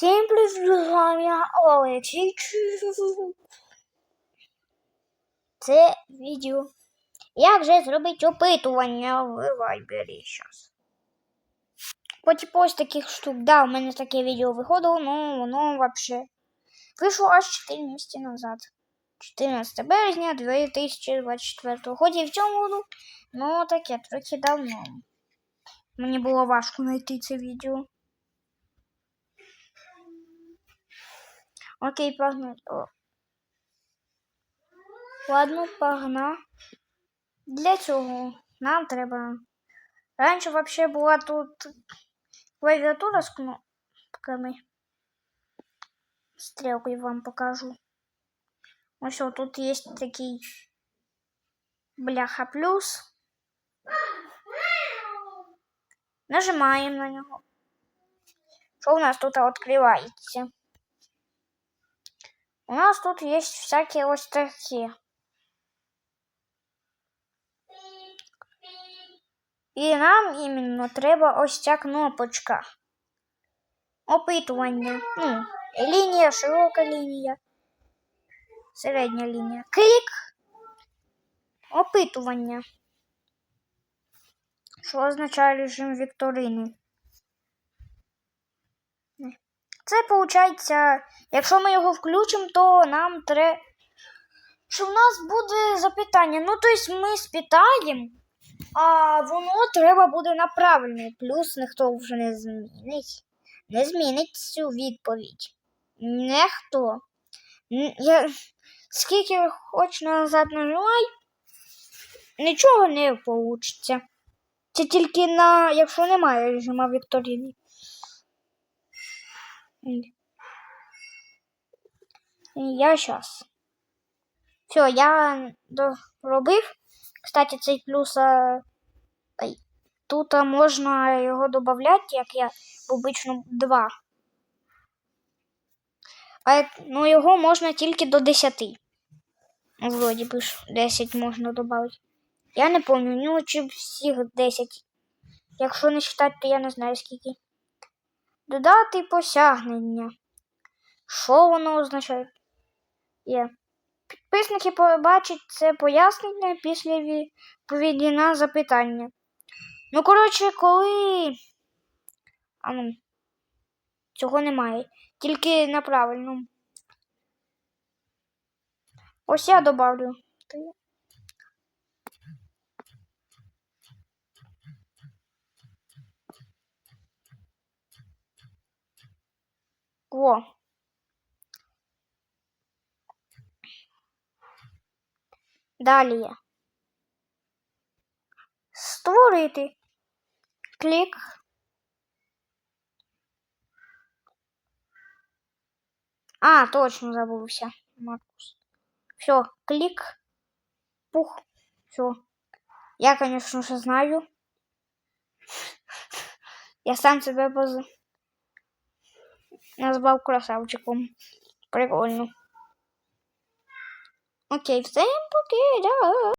з вами Олексійчик. Це відео. Як же зробити опитування в Viber зараз? Потім ось таких штук. Да, у мене таке відео виходило, ну воно вообще вийшло аж 4 місяці назад. 14 березня 2024 Хоч і в цьому году, ну таке трохи давно. Мені було важко знайти це відео. Окей, погнали. О. Ладно, погнали. Для цього нам треба. Раніше вообще була тут клавіатура з кнопками. Стрелкой вам покажу. Ось о, тут є такий бляха плюс. Нажимаємо на нього. Що у нас тут відкривається? У нас тут є всякі ось такі. І нам іменно треба ось ця кнопочка. Опитування. Ну, лінія, широка лінія, середня лінія. Клік. Опитування. Що означає режим вікторини? Це виходить, якщо ми його включимо, то нам треба. Що в нас буде запитання. Ну, тобто ми спитаємо, а воно треба буде на правильний. Плюс ніхто вже не змінить. Не змінить цю відповідь. Ніхто. Я... Скільки хоч назад нажимай, нічого не вийде. Це тільки на якщо немає режима Вікторії. Я сейчас. Все, я доробив. Кстати, цей плюс а... тут можна його додати, як я обично 2. А ну, його можна тільки до 10. Вроді би 10 можна додати. Я не пам'ятаю, ну чи всіх 10. Якщо не вважати, то я не знаю скільки. Додати посягнення. Що воно означає? Є. Підписники побачать це пояснення після відповіді на запитання. Ну, коротше, коли. А ну, цього немає. Тільки на правильному. Ось я добавлю. О. Далі. Створити. Клік. А, точно забувся. Маркус. Все, клик. Пух. Все. Я, конечно же, знаю. Я сам себе поз... назвав красавчиком. Прикольно. Окей, всем пока, да.